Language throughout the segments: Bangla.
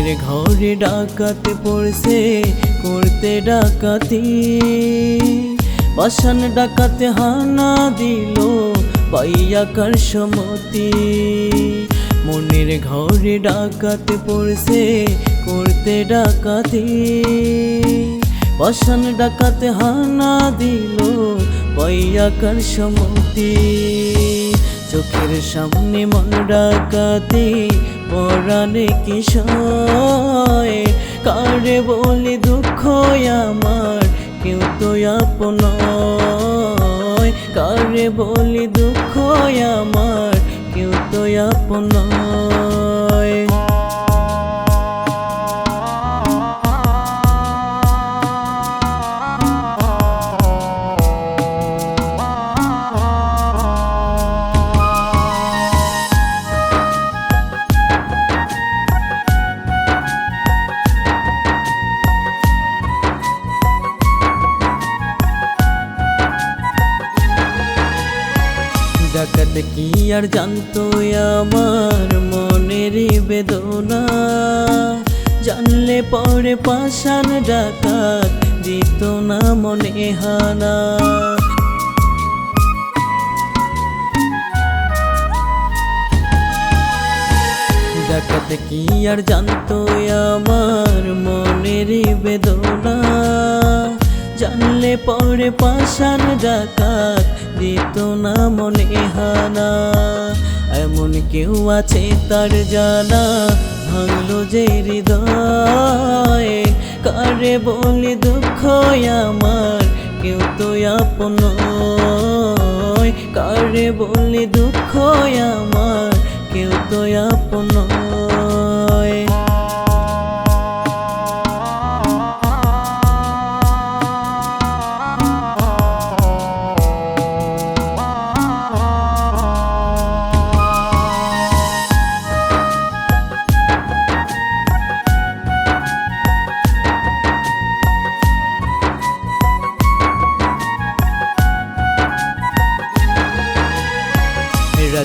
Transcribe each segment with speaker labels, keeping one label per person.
Speaker 1: ঘরে ডাকাতে পড়ছে, করতে ডাকাতি। বাসান ডাকাতে হানা দিল পাইয়া কার সমতি মনের ঘরে ডাকাতে পড়ছে, করতে ডাকাতি। বাসান ডাকাতে হানা দিল পাইয়া কার সমতি চোখের সামনে মন ডাকাতে পরাণে কিশয় কারে বলি দুঃখ আমার, কেউ তো আপন কারে বলি দুঃখ আমার, কেউ তো আপন ডাকাত কি আর জানতো আমার মনের বেদনা? জানলে পরে পাশান ডাকাত দিত না মনে হানা। ডাকাত কি আর জানতো আমার মনের বেদনা? জানলে পরে পাশান ডাকাত দিত না মনে হানা। এমন কেউ আছে তার জানা, ভাঙলো যে হৃদয়। কারে বলি দুঃখ আমার, কেউ তো আপন। কারে বলি দুঃখ আমার, কেউ তো আপন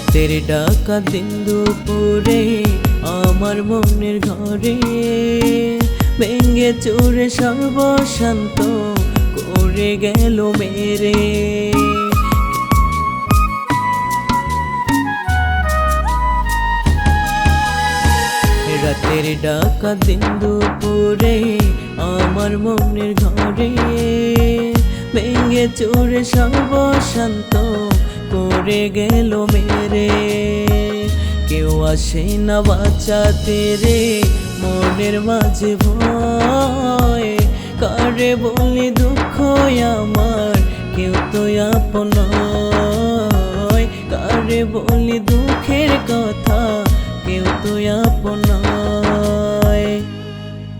Speaker 1: রাতের ডাকা দিন দুপুরে আমার মনের ঘরে ভেঙে চোরে সর্বশান্ত করে গেল মেরে। রাতের ডাকা দিন দুপুরে আমার মনের ঘরে ভেঙে চোরে সর্বশান্ত করে গেল মেরে কেউ আসে না বাঁচাতে রে মনের মাঝে ভয় কারে বলি দুঃখ আমার, কেউ তো আপন। কারে বলি দুঃখের কথা, কেউ তো আপন নয়।